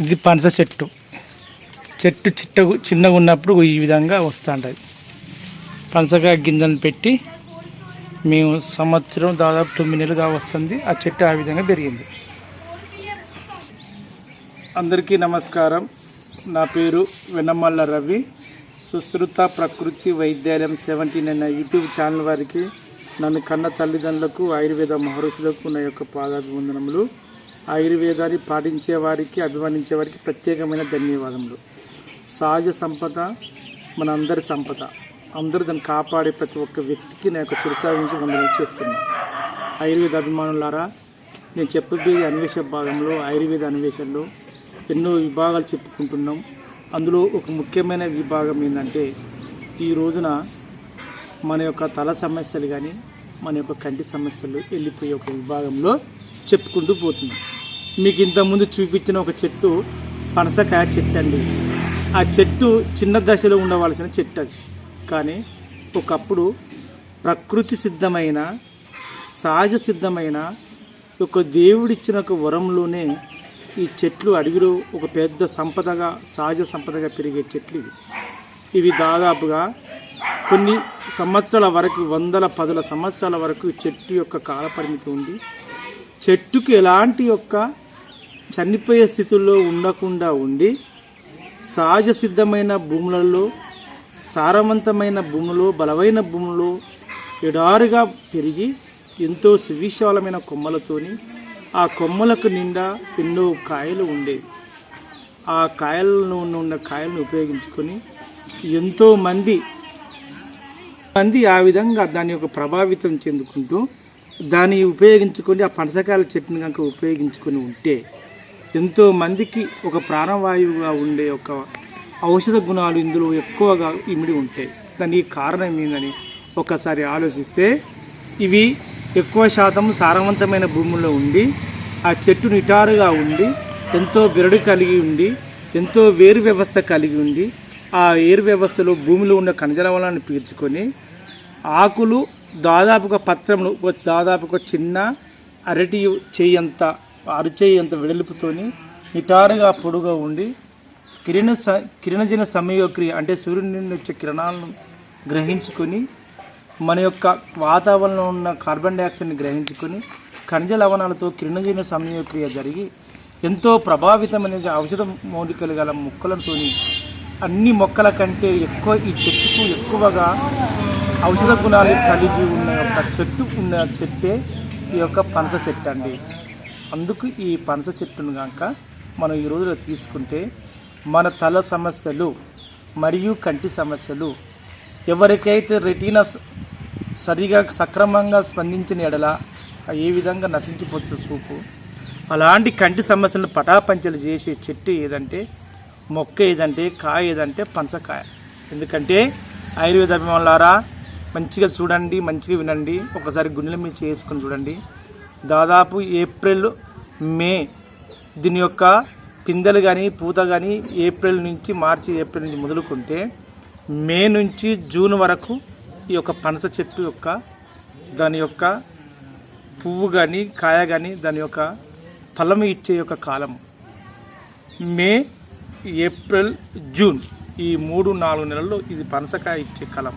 ఇది పనస చెట్టు. చెట్టు చిట్ట చిన్నగా ఉన్నప్పుడు ఈ విధంగా వస్తుంటుంది. పనసకాయ గింజలను పెట్టి మేము సంవత్సరం దాదాపు తొమ్మిది నెలలుగా వస్తుంది. ఆ చెట్టు ఆ విధంగా పెరిగింది. అందరికీ నమస్కారం. నా పేరు వెన్నమల్ల రవి. సుశ్రుత ప్రకృతి వైద్యాలయం సెవెంటీన్ అనే యూట్యూబ్ ఛానల్ వారికి నన్ను కన్న తల్లిదండ్రులకు ఆయుర్వేద మహర్షులకు నా యొక్క పాదాభివందనములు. ఆయుర్వేదాన్ని పాటించే వారికి అభిమానించే వారికి ప్రత్యేకమైన ధన్యవాదములు. సహజ సంపద మన అందరి సంపద. అందరూ దాన్ని కాపాడే ప్రతి ఒక్క వ్యక్తికి నా యొక్క శిరసావించి వందనం చేస్తున్నాను. ఆయుర్వేద అభిమానులారా నేను చెప్పబోయే అన్వేష భాగంలో ఆయుర్వేద అన్వేషణలో ఎన్నో విభాగాలు చెప్పుకుంటున్నాం. అందులో ఒక ముఖ్యమైన విభాగం ఏంటంటే ఈ రోజున మన యొక్క తల సమస్యలు కానీ మన యొక్క కంటి సమస్యలు వెళ్ళిపోయే ఒక విభాగంలో చెప్పుకుంటూ పోతున్నాం. మీకు ఇంతకుముందు చూపించిన ఒక చెట్టు పనసకాయ చెట్టు అండి. ఆ చెట్టు చిన్న దశలో ఉండవలసిన చెట్టు అది. కానీ ఒకప్పుడు ప్రకృతి సిద్ధమైన సహజ సిద్ధమైన ఒక దేవుడిచ్చిన ఒక వరంలోనే ఈ చెట్లు అడవిలో ఒక పెద్ద సంపదగా సహజ సంపదగా పెరిగే చెట్లు ఇవి. ఇవి దాదాపుగా కొన్ని సంవత్సరాల వరకు వందల పదుల సంవత్సరాల వరకు చెట్టు యొక్క కాలపరిమితి ఉంది. చెట్టుకు ఎలాంటి యొక్క చనిపోయే స్థితుల్లో ఉండకుండా ఉండి సహజ సిద్ధమైన భూములలో సారవంతమైన భూములు బలమైన భూములు ఎడారుగా పెరిగి ఎంతో సువిశాలమైన కొమ్మలతోని ఆ కొమ్మలకు నిండా ఎన్నో కాయలు ఉండేవి ఆ కాయలను ఉన్న కాయలను ఉపయోగించుకొని ఎంతో మంది మంది ఆ విధంగా దాని యొక్క ప్రభావితం చెందుకుంటూ దాన్ని ఉపయోగించుకొని ఆ పనసకాయల చెట్టుని కనుక ఉపయోగించుకొని ఉంటే ఎంతో మందికి ఒక ప్రాణవాయువుగా ఉండే ఒక ఔషధ గుణాలు ఇందులో ఎక్కువగా ఇమిడి ఉంటాయి. దానికి కారణం ఏందని ఒకసారి ఆలోచిస్తే ఇవి ఎక్కువ శాతం సారవంతమైన భూముల్లో ఉండి ఆ చెట్టు నిటారుగా ఉండి ఎంతో బెరడు కలిగి ఉండి ఎంతో వేరు వ్యవస్థ కలిగి ఉండి ఆ ఏరు వ్యవస్థలో భూమిలో ఉన్న ఖనిజలవనాన్ని పీల్చుకొని ఆకులు దాదాపుగా పత్రములు దాదాపుగా చిన్న అరటి చేయంత అరచేయి అంత వెడల్పుతోని నిటారుగా పొడుగా ఉండి కిరణ స కిరణజన సమయోక్రియ అంటే సూర్యుని నుండి వచ్చే కిరణాలను గ్రహించుకొని మన యొక్క వాతావరణంలో ఉన్న కార్బన్ డైఆక్సైడ్ని గ్రహించుకొని ఖనిజ లవణాలతో కిరణజన సమయోక్రియ జరిగి ఎంతో ప్రభావితమైన ఔషధ మూలికలు గల మొక్కలతోని అన్ని మొక్కల కంటే ఎక్కువ ఈ చెట్టుకు ఎక్కువగా ఔషధ గుణాలు కలిగి ఉన్న యొక్క చెట్టు ఉన్న చెట్టే ఈ యొక్క పనస చెట్టు అండి. అందుకు ఈ పనస చెట్టును కనుక మనం ఈ రోజులో తీసుకుంటే మన తల సమస్యలు మరియు కంటి సమస్యలు ఎవరికైతే రెటీనా స- సరిగా సక్రమంగా స్పందించిన ఎడల ఏ విధంగా నశించిపోతుంది చూపు అలాంటి కంటి సమస్యలను పటాపంచలు చేసే చెట్టు ఏదంటే మొక్క ఏదంటే కాయ ఏదంటే పనసకాయ. ఎందుకంటే ఆయుర్వేద అభిమానులారా మంచిగా చూడండి మంచిగా వినండి ఒకసారి గుండెల మీద చేసుకొని చూడండి. దాదాపు ఏప్రిల్ మే దీని యొక్క పిందెలు కానీ పూత కానీ ఏప్రిల్ నుంచి మార్చి ఏప్రిల్ నుంచి మొదలుకుంటే మే నుంచి జూన్ వరకు ఈ యొక్క పనస చెట్టు యొక్క దాని యొక్క పువ్వు కానీ కాయ కానీ దాని యొక్క ఫలం ఇచ్చే యొక్క కాలం మే ఏప్రిల్ జూన్ ఈ మూడు నాలుగు నెలల్లో ఇది పనసకాయ ఇచ్చే కాలం.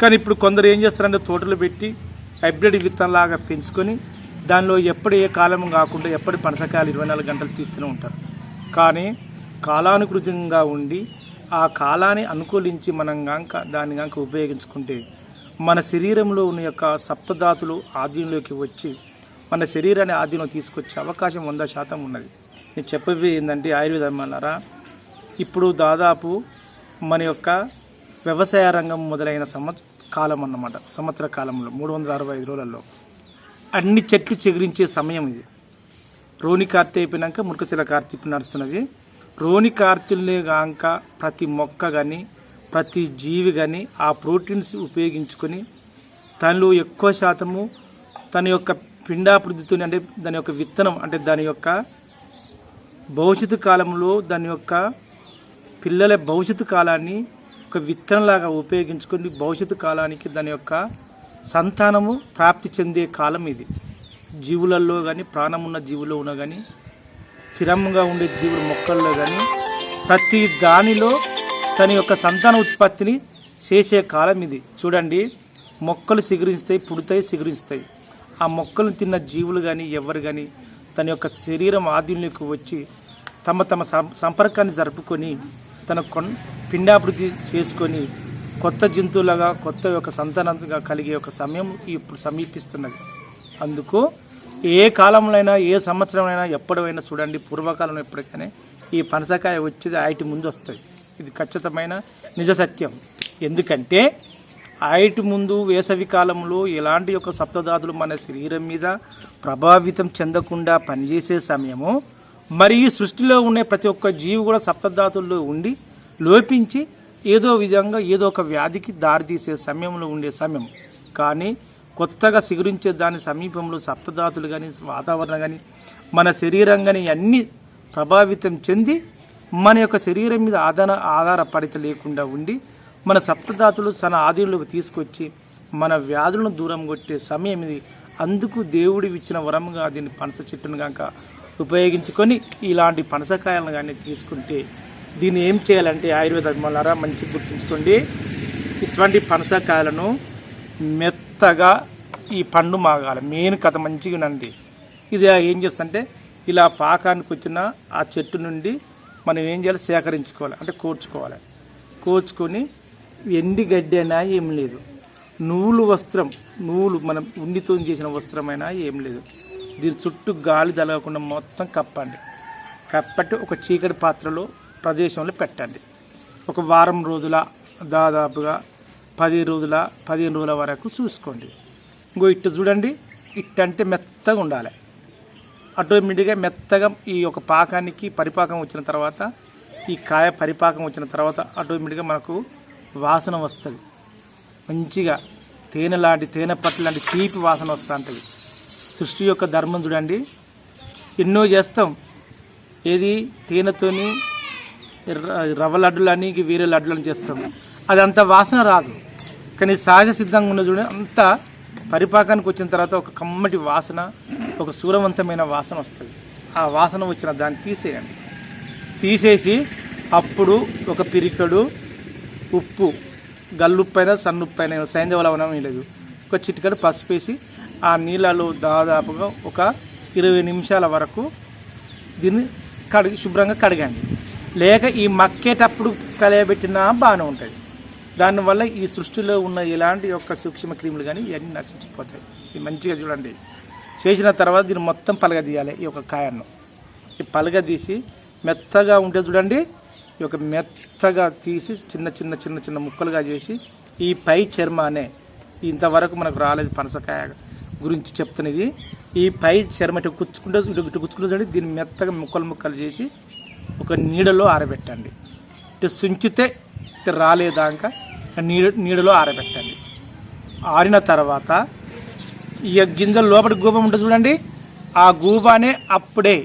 కానీ ఇప్పుడు కొందరు ఏం చేస్తారంటే తోటలు పెట్టి హైబ్రిడ్ విత్తనంలాగా పెంచుకొని దానిలో ఎప్పుడు ఏ కాలం కాకుండా ఎప్పటి పనసకాయలు ఇరవై నాలుగు గంటలు తీస్తూనే ఉంటారు. కానీ కాలానుకృతంగా ఉండి ఆ కాలాన్ని అనుకూలించి మనం గాంక దాన్ని గాంక ఉపయోగించుకుంటే మన శరీరంలో ఉన్న యొక్క సప్తధాతులు ఆధీనంలోకి వచ్చి మన శరీరాన్ని ఆధీనం తీసుకొచ్చే అవకాశం వంద శాతం ఉన్నది. నేను చెప్పేది ఏంటంటే ఆయుర్వేదం అన్నారా ఇప్పుడు దాదాపు మన యొక్క వ్యవసాయ రంగం మొదలైన సంవత్ కాలం అన్నమాట. సంవత్సర కాలంలో మూడు వందల అరవై ఐదు రోజులలో. అన్ని చెట్లు చిగురించే సమయం ఇది. రోని కార్తె అయిపోయినాక మురకశిల కార్తె నడుస్తున్నది. రోని కార్తెల్నే కాక ప్రతి మొక్క కానీ ప్రతి జీవి కానీ ఆ ప్రోటీన్స్ ఉపయోగించుకొని తనలో ఎక్కువ శాతము తన యొక్క పిండాభివృద్ధితోని అంటే దాని యొక్క విత్తనం అంటే దాని యొక్క భవిష్యత్తు కాలంలో దాని యొక్క పిల్లల భవిష్యత్తు కాలాన్ని ఒక విత్తనంలాగా ఉపయోగించుకొని భవిష్యత్తు కాలానికి దాని యొక్క సంతానము ప్రాప్తి చెందే కాలం ఇది. జీవులలో కానీ ప్రాణం ఉన్న ఉన్న కానీ స్థిరంగా ఉండే జీవుల మొక్కల్లో కానీ ప్రతి దానిలో తన యొక్క సంతాన ఉత్పత్తిని చేసే కాలం ఇది. చూడండి మొక్కలు సిగురిస్తాయి పుడతాయి సిగురిస్తాయి. ఆ మొక్కలు తిన్న జీవులు కానీ ఎవరు కానీ తన యొక్క శరీరం ఆధీనంలోకి వచ్చి తమ తమ సం- సంపర్కాన్ని జరుపుకొని తన కొన్ పిండాభివృద్ధి చేసుకొని కొత్త జంతువులుగా కొత్త యొక్క సంతానంగా కలిగే ఒక సమయం ఇప్పుడు సమీపిస్తున్నది. అందుకు ఏ కాలంలోనైనా ఏ సంవత్సరంలోనైనా ఎప్పుడైనా చూడండి పూర్వకాలంలో ఎప్పటికైనా ఈ పనసకాయ వచ్చేది ఆయటి ముందు వస్తుంది. ఇది ఖచ్చితమైన నిజ సత్యం. ఎందుకంటే ఆయటి ముందు వేసవి కాలంలో ఎలాంటి యొక్క సప్తదాతులు మన శరీరం మీద ప్రభావితం చెందకుండా పనిచేసే సమయము మరియు సృష్టిలో ఉండే ప్రతి ఒక్క జీవి కూడా సప్తదాతుల్లో ఉండి లోపించి ఏదో విధంగా ఏదో ఒక వ్యాధికి దారితీసే సమయంలో ఉండే సమయం. కానీ కొత్తగా సిగురించే దాని సమీపంలో సప్తదాతులు కానీ వాతావరణం కానీ మన శరీరం కానీ అన్నీ ప్రభావితం చెంది మన యొక్క శరీరం మీద ఆధార ఆధారపడిత లేకుండా ఉండి మన సప్తదాతులు తన ఆధీనంలోకి తీసుకొచ్చి మన వ్యాధులను దూరం కొట్టే సమయం ఇది. అందుకు దేవుడి ఇచ్చిన వరంగా దీన్ని పనస చెట్టును కనుక ఉపయోగించుకొని ఇలాంటి పనసకాయలను కానీ తీసుకుంటే దీన్ని ఏం చేయాలంటే ఆయుర్వేద అభిమానులారా మంచి గుర్తుంచుకోండి. ఇటువంటి పనసకాయలను మెత్తగా ఈ పండు మాగాలి. మెయిన్ కథ మంచిగా ఉండండి. ఇది ఏం చేస్తుంటే ఇలా పాకానికి వచ్చిన ఆ చెట్టు నుండి మనం ఏం చేయాలి? సేకరించుకోవాలి. అంటే కూర్చుకోవాలి. కూర్చుకొని ఎండి గడ్డి అయినా ఏం లేదు. నూలు వస్త్రం నూలు మనం ఉండితో చేసిన వస్త్రమైనా ఏం లేదు. దీని చుట్టూ గాలి తలగకుండా మొత్తం కప్పండి. కప్పట్టి ఒక చీకటి పాత్రలో ప్రదేశంలో పెట్టండి. ఒక వారం రోజుల దాదాపుగా పది రోజుల పదిహేను రోజుల వరకు చూసుకోండి. ఇంకో ఇట్టు చూడండి ఇట్టంటే మెత్తగా ఉండాలి. ఆటోమేటిక్గా మెత్తగా ఈ యొక్క పాకానికి పరిపాకం వచ్చిన తర్వాత ఈ కాయ పరిపాకం వచ్చిన తర్వాత ఆటోమేటిక్గా మనకు వాసన వస్తుంది. మంచిగా తేనె లాంటి తేనె పట్టు లాంటి తీపి వాసన వస్తూ ఉంటుంది సృష్టి యొక్క ధర్మం చూడండి. ఎన్నో చేస్తాం. ఏది తేనెతోని రవ్వ లడ్డులని ఇంక వేరే లడ్డులని చేస్తాం. అది అంత వాసన రాదు. కానీ సహజ సిద్ధంగా ఉన్న చూడండి అంత పరిపాకానికి వచ్చిన తర్వాత ఒక కమ్మటి వాసన ఒక సూరవంతమైన వాసన వస్తుంది. ఆ వాసన వచ్చిన దాన్ని తీసేయండి. తీసేసి అప్పుడు ఒక పిరికడు ఉప్పు గల్లుప్పు అయినా సన్నుప్పు అయినా సైంధవ లవణం లేదు. ఒక చిటికడు పసుపు వేసి ఆ నీళ్ళలో దాదాపుగా ఒక ఇరవై నిమిషాల వరకు దీన్ని కడిగి శుభ్రంగా కడగండి. లేక ఈ మక్కేటప్పుడు కలయబెట్టినా బాగానే ఉంటుంది. దానివల్ల ఈ సృష్టిలో ఉన్న ఎలాంటి యొక్క సూక్ష్మ క్రిములు కానీ ఇవన్నీ నశించిపోతాయి. ఇది మంచిగా చూడండి. చేసిన తర్వాత దీన్ని మొత్తం పలగదీయాలి ఈ యొక్క కాయను. ఈ పలగదీసి మెత్తగా ఉంటే చూడండి ఈ యొక్క మెత్తగా తీసి చిన్న చిన్న చిన్న చిన్న ముక్కలుగా చేసి ఈ పై చర్మానే ఇంతవరకు మనకు రాలేదు పనసకాయ గురించి చెప్తున్నది. ఈ పై చర్మ ఇటు కుచ్చుకుంటే ఇటు ఇటు కుచ్చుకుంటే చూడండి దీన్ని మెత్తగా ముక్కలు ముక్కలు చేసి ఒక నీడలో ఆరబెట్టండి. ఇటు సుంచితే ఇటు రాలేదాక నీడ నీడలో ఆరబెట్టండి. ఆరిన తర్వాత ఈ గింజల లోపల గూబం ఉంటుంది చూడండి ఆ గూబానే అప్పుడే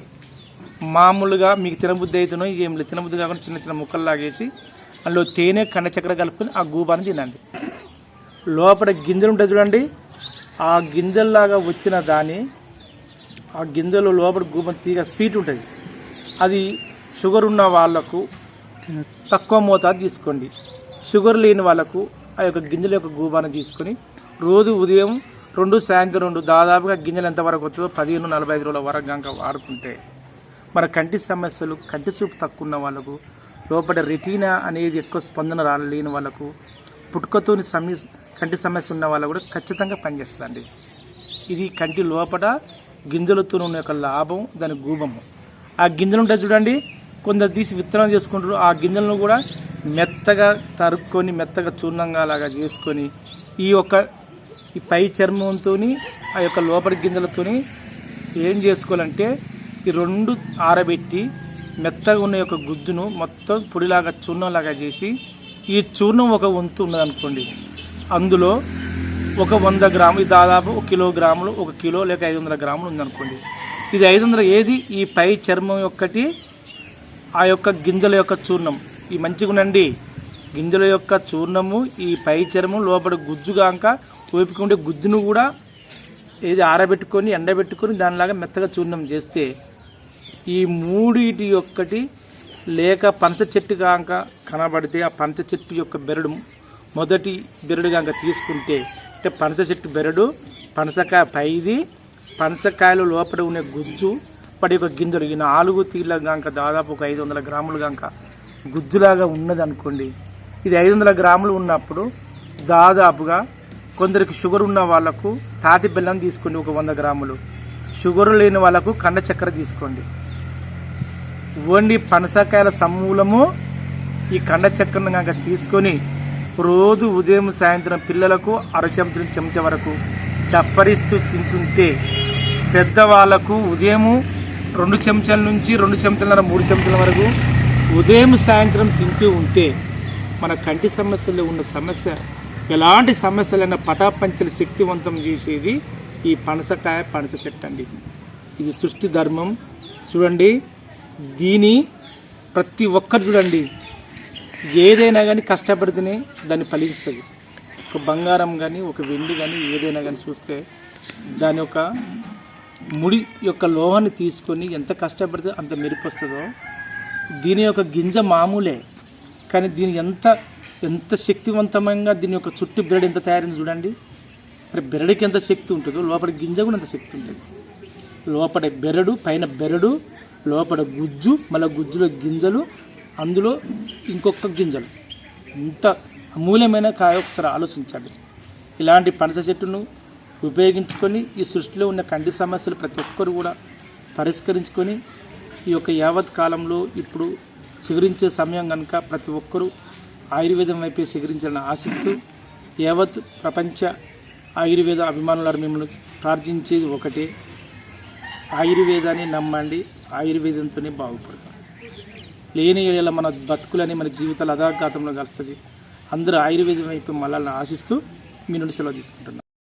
మామూలుగా మీకు తినబుద్ధి అవుతున్నో ఏం లేదు తినబుద్ధి కాకుండా చిన్న చిన్న ముక్కలు లాగేసి అందులో తేనె కండ చక్కెర కలుపుకొని ఆ గూబాని తినండి. లోపల గింజలు ఉంటాయి చూడండి ఆ గింజల్లాగా వచ్చిన దాన్ని ఆ గింజలు లోపల గూబం తీగ స్వీట్ ఉంటుంది. అది షుగర్ ఉన్న వాళ్ళకు తక్కువ మోతాదు తీసుకోండి. షుగర్ లేని వాళ్ళకు ఆ యొక్క గింజల యొక్క గూబాను తీసుకొని రోజు ఉదయం రెండు సాయంత్రం రెండు దాదాపుగా గింజలు ఎంతవరకు వస్తుందో పదిహేను నలభై ఐదు రోజుల వరకు కనుక వాడుకుంటే మన కంటి సమస్యలు కంటి చూపు తక్కువ ఉన్న వాళ్ళకు లోపల రెటీనా అనేది ఎక్కువ స్పందన రాలేని వాళ్ళకు పుట్టుకతోని సమీ కంటి సమస్య ఉన్న వాళ్ళకు కూడా ఖచ్చితంగా పనిచేస్తుందండి. ఇది కంటి లోపల గింజలతో ఉన్న యొక్క లాభం దాని గూబము. ఆ గింజలు ఉంటాయి చూడండి కొందరు తీసి విత్తనం చేసుకుంటారు. ఆ గింజలను కూడా మెత్తగా తరుక్కొని మెత్తగా చూర్ణంగా లాగా చేసుకొని ఈ యొక్క ఈ పై చర్మంతో ఆ యొక్క లోపలి గింజలతోని ఏం చేసుకోవాలంటే ఈ రెండు ఆరబెట్టి మెత్తగా ఉన్న యొక్క గుజ్జును మొత్తం పొడిలాగా చూర్ణంలాగా చేసి ఈ చూర్ణం ఒక వంతు ఉన్నదనుకోండి. అందులో ఒక వంద గ్రాములు దాదాపు ఒక కిలోగ్రాములు ఒక కిలో లేక ఐదు వందల గ్రాములు ఉందనుకోండి. ఇది ఐదు వందల ఏది? ఈ పై చర్మం యొక్కటి ఆ యొక్క గింజల యొక్క చూర్ణం. ఈ మంచిగునండి గింజల యొక్క చూర్ణము ఈ పై చర్మం లోపల గుజ్జుగాక ఓపిక గుజ్జును కూడా ఏది ఆరబెట్టుకొని ఎండబెట్టుకొని దానిలాగా మెత్తగా చూర్ణం చేస్తే ఈ మూడిటి ఒక్కటి లేక పంచ చెట్టు కాక కనబడితే ఆ పంచ చెట్టు యొక్క బెరడు మొదటి బెరడు కాక తీసుకుంటే అంటే పనస చెట్టు బెరడు పనసకాయ పైది పనసకాయలు లోపల ఉండే గుజ్జు పడి ఒక గింజలు ఈ నాలుగు తీర్ల గంక దాదాపు ఒక ఐదు వందల గ్రాములు గంక గుజ్జులాగా ఉన్నది అనుకోండి ఇది ఐదు వందల గ్రాములు ఉన్నప్పుడు దాదాపుగా కొందరికి షుగర్ ఉన్న వాళ్ళకు తాటి బెల్లం తీసుకోండి ఒక వంద గ్రాములు. షుగర్ లేని వాళ్ళకు కండ చక్కెర తీసుకోండి. ఓన్లీ పనసకాయల సమూలము ఈ కండ చక్కెరను కనుక తీసుకొని రోజు ఉదయం సాయంత్రం పిల్లలకు అర చెంచా వరకు చప్పరిస్తూ తింటుంటే పెద్దవాళ్ళకు ఉదయము రెండు చెంచాల నుంచి రెండు చెంచాల మూడు చెంచాల వరకు ఉదయం సాయంత్రం తింటూ ఉంటే మన కంటి సమస్యలో ఉన్న సమస్య ఎలాంటి సమస్యలైనా పటాపంచలు శక్తివంతం చేసేది ఈ పనసకాయ పనస చెట్టు అండి. ఇది సృష్టి ధర్మం. చూడండి దీని ప్రతి ఒక్కరు చూడండి ఏదైనా కానీ కష్టపడితేనే దాన్ని ఫలిస్తుంది. ఒక బంగారం కానీ ఒక వెండి కానీ ఏదైనా కానీ చూస్తే దాని యొక్క ముడి యొక్క లోహాన్ని తీసుకొని ఎంత కష్టపడితే అంత మెరుపు వస్తుందో దీని యొక్క గింజ మామూలే కానీ దీని ఎంత ఎంత శక్తివంతంగా దీని యొక్క చుట్టూ బెరడు ఎంత తయారైంది చూడండి. మరి బెరడుకి ఎంత శక్తి ఉంటుందో లోపల గింజ కూడా ఎంత శక్తి ఉంటుంది లోపల బెరడు పైన బెరడు లోపల గుజ్జు మళ్ళీ గుజ్జులో గింజలు అందులో ఇంకొక గింజలు. ఇంత అమూల్యమైన కాయ ఒకసారి ఆలోచించండి. ఇలాంటి పనస చెట్టును ఉపయోగించుకొని ఈ సృష్టిలో ఉన్న కంటి సమస్యలు ప్రతి ఒక్కరు కూడా పరిష్కరించుకొని ఈ యొక్క యావత్ కాలంలో ఇప్పుడు చిగురించే సమయం కనుక ప్రతి ఒక్కరూ ఆయుర్వేదం వైపే చిగురించాలని ఆశిస్తూ యావత్ ప్రపంచ ఆయుర్వేద అభిమానుల మిమ్మల్ని ప్రార్థించేది ఒకటే. ఆయుర్వేదాన్ని నమ్మండి ఆయుర్వేదంతోనే బాగుపడతాం. లేని ఏళ్ళ మన బతుకులని మన జీవితాలు అధాఘాతంలో కలుస్తుంది అందరూ ఆయుర్వేదం వైపు మళ్ళాలని ఆశిస్తూ మీ నుండి సెలవు తీసుకుంటున్నాను